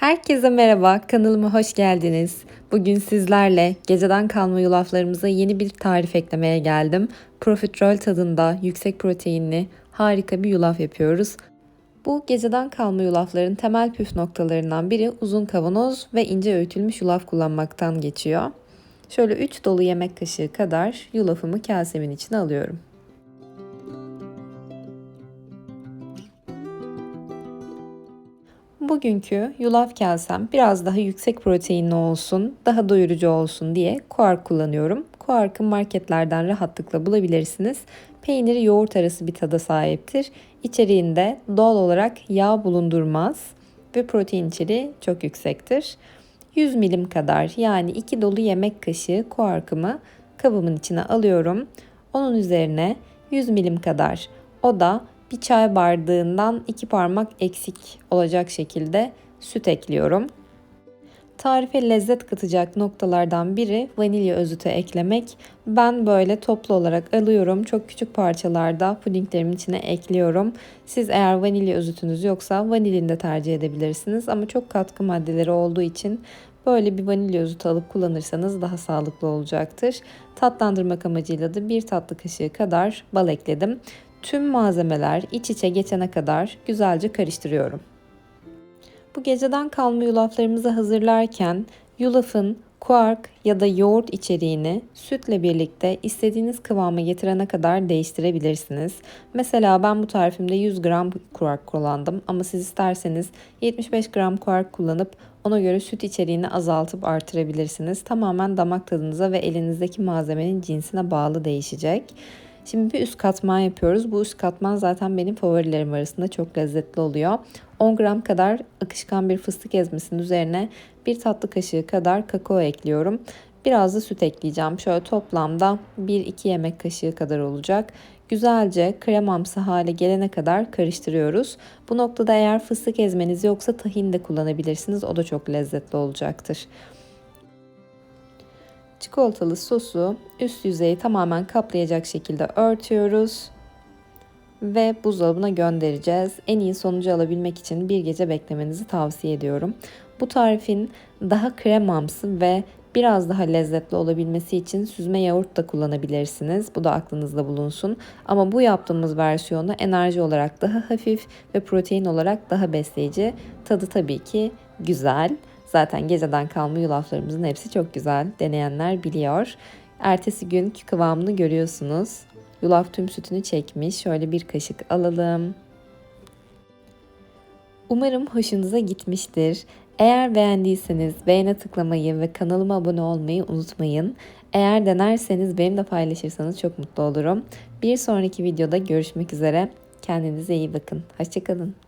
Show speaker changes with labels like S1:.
S1: Herkese merhaba, kanalıma hoş geldiniz. Bugün sizlerle geceden kalma yulaflarımıza yeni bir tarif eklemeye geldim. Profiterol tadında, yüksek proteinli, harika bir yulaf yapıyoruz. Bu geceden kalma yulafların temel püf noktalarından biri uzun kavanoz ve ince öğütülmüş yulaf kullanmaktan geçiyor. Şöyle 3 dolu yemek kaşığı kadar yulafımı kasemin içine alıyorum. Bugünkü yulaf kasem biraz daha yüksek proteinli olsun, daha doyurucu olsun diye kuark kullanıyorum. Kuark'ı marketlerden rahatlıkla bulabilirsiniz. Peyniri yoğurt arası bir tada sahiptir. İçeriğinde doğal olarak yağ bulundurmaz ve protein içeriği çok yüksektir. 100 milim kadar yani 2 dolu yemek kaşığı kuarkımı kabımın içine alıyorum. Onun üzerine 100 milim kadar o da bir çay bardağından iki parmak eksik olacak şekilde süt ekliyorum. Tarife lezzet katacak noktalardan biri vanilya özütü eklemek. Ben böyle toplu olarak alıyorum. Çok küçük parçalarda pudinglerimin içine ekliyorum. Siz eğer vanilya özütünüz yoksa vanilini de tercih edebilirsiniz. Ama çok katkı maddeleri olduğu için böyle bir vanilya özütü alıp kullanırsanız daha sağlıklı olacaktır. Tatlandırmak amacıyla da bir tatlı kaşığı kadar bal ekledim. Tüm malzemeler iç içe geçene kadar güzelce karıştırıyorum. Bu geceden kalma yulaflarımızı hazırlarken yulafın kuark ya da yoğurt içeriğini sütle birlikte istediğiniz kıvama getirene kadar değiştirebilirsiniz. Mesela ben bu tarifimde 100 gram kuark kullandım ama siz isterseniz 75 gram kuark kullanıp ona göre süt içeriğini azaltıp artırabilirsiniz. Tamamen damak tadınıza ve elinizdeki malzemenin cinsine bağlı değişecek. Şimdi bir üst katman yapıyoruz. Bu üst katman zaten benim favorilerim arasında çok lezzetli oluyor. 10 gram kadar akışkan bir fıstık ezmesinin üzerine bir tatlı kaşığı kadar kakao ekliyorum. Biraz da süt ekleyeceğim. Şöyle toplamda 1-2 yemek kaşığı kadar olacak. Güzelce kremamsı hale gelene kadar karıştırıyoruz. Bu noktada eğer fıstık ezmeniz yoksa tahin de kullanabilirsiniz. O da çok lezzetli olacaktır. Çikolatalı sosu üst yüzeyi tamamen kaplayacak şekilde örtüyoruz ve buzdolabına göndereceğiz. En iyi sonucu alabilmek için bir gece beklemenizi tavsiye ediyorum. Bu tarifin daha kremamsı ve biraz daha lezzetli olabilmesi için süzme yoğurt da kullanabilirsiniz. Bu da aklınızda bulunsun. Ama bu yaptığımız versiyonu enerji olarak daha hafif ve protein olarak daha besleyici. Tadı tabii ki güzel. Zaten geceden kalma yulaflarımızın hepsi çok güzel. Deneyenler biliyor. Ertesi günkü kıvamını görüyorsunuz. Yulaf tüm sütünü çekmiş. Şöyle bir kaşık alalım. Umarım hoşunuza gitmiştir. Eğer beğendiyseniz beğene tıklamayı ve kanalıma abone olmayı unutmayın. Eğer denerseniz benimle paylaşırsanız çok mutlu olurum. Bir sonraki videoda görüşmek üzere. Kendinize iyi bakın. Hoşçakalın.